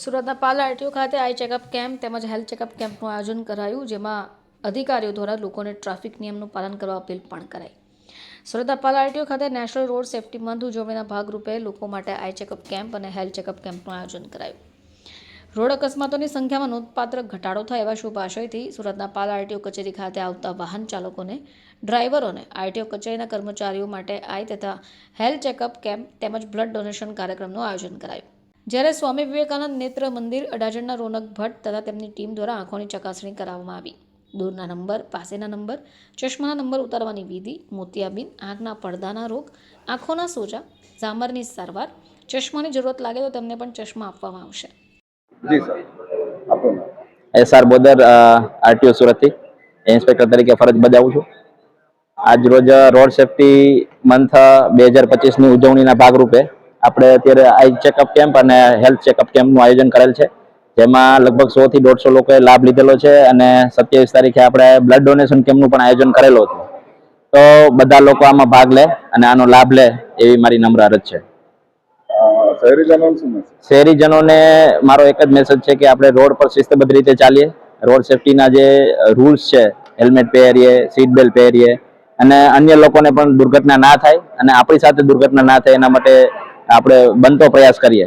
સુરતના પાલ આરટીઓ ખાતે eye checkup camp તેમજ હેલ્થ ચેકઅપ કેમ્પનું આયોજન કરાયું, જેમાં અધિકારીઓ દ્વારા લોકોને ટ્રાફિક નિયમનું પાલન કરવા અપીલ પણ કરાઈ. સુરતના પાલ આરટીઓ ખાતે નેશનલ રોડ સેફટી મંથ ઉજવણીના ભાગરૂપે લોકો માટે આઈ ચેકઅપ કેમ્પ અને હેલ્થ ચેકઅપ કેમ્પનું આયોજન કરાયું. રોડ અકસ્માતોની સંખ્યામાં નોંધપાત્ર ઘટાડો થાય એવા શુભ આશયથી સુરતના પાલ આરટીઓ કચેરી ખાતે આવતા વાહન ચાલકોને, ડ્રાઈવરોને, આરટીઓ કચેરીના કર્મચારીઓ માટે આઈ તથા હેલ્થ ચેકઅપ કેમ્પ તેમજ બ્લડ ડોનેશન કાર્યક્રમનું આયોજન કરાયું. જ્યારે સ્વામી વિવેકાનંદ નેત્ર મંદિર અડાજણના રોનક ભટ્ટ તથા તેમની ટીમ દ્વારા આંખોની ચકાસણી કરાવવામાં આવી. દૂરના નંબર પાસેના નંબર ચશ્માના નંબર ઉતારવાની વિધિ મોતિયાબીન આંખના પડદાના રોગ આંખોના સોજા ઝામરની સારવાર ચશ્માની જરૂરત લાગે તો તેમને પણ ચશ્મા આપવામાં આવશે. જી sir. S R Bodar RTO સુરતથી. ઇન્સ્પેક્ટર તરીકે ફરજ બજાવું છું. આજ રોજ રોડ સેફટી મંથ બે હજાર પચીસની ઉજવણીના ભાગરૂપે આપણે અત્યારે આઈ ચેકઅપ કેમ્પ અને હેલ્થ ચેકઅપ કેમ્પનું આયોજન કરેલ છે. જેમાં લગભગ સો થી દોઢસો લોકોએ લાભ લીધેલો છે અને સત્યાવીસ તારીખે આપણે બ્લડ ડોનેશન કેમ્પનું પણ આયોજન કરેલું હતું તો બધા લોકો આમાં ભાગ લે અને આનો લાભ લે એવી મારી નમ્ર અરજ છે. શહેરીજનોને મારો એક જ મેસેજ છે કે આપણે રોડ પર શિસ્તબદ્ધ રીતે ચાલીએ. રોડ સેફટીના જે રૂલ્સ છે હેલ્મેટ પહેરીએ સીટ બેલ્ટ પહેરીએ અને અન્ય લોકોને પણ દુર્ઘટના ના થાય અને આપણી સાથે દુર્ઘટના ના થાય એના માટે આપણે બનતો પ્રયાસ કરીએ.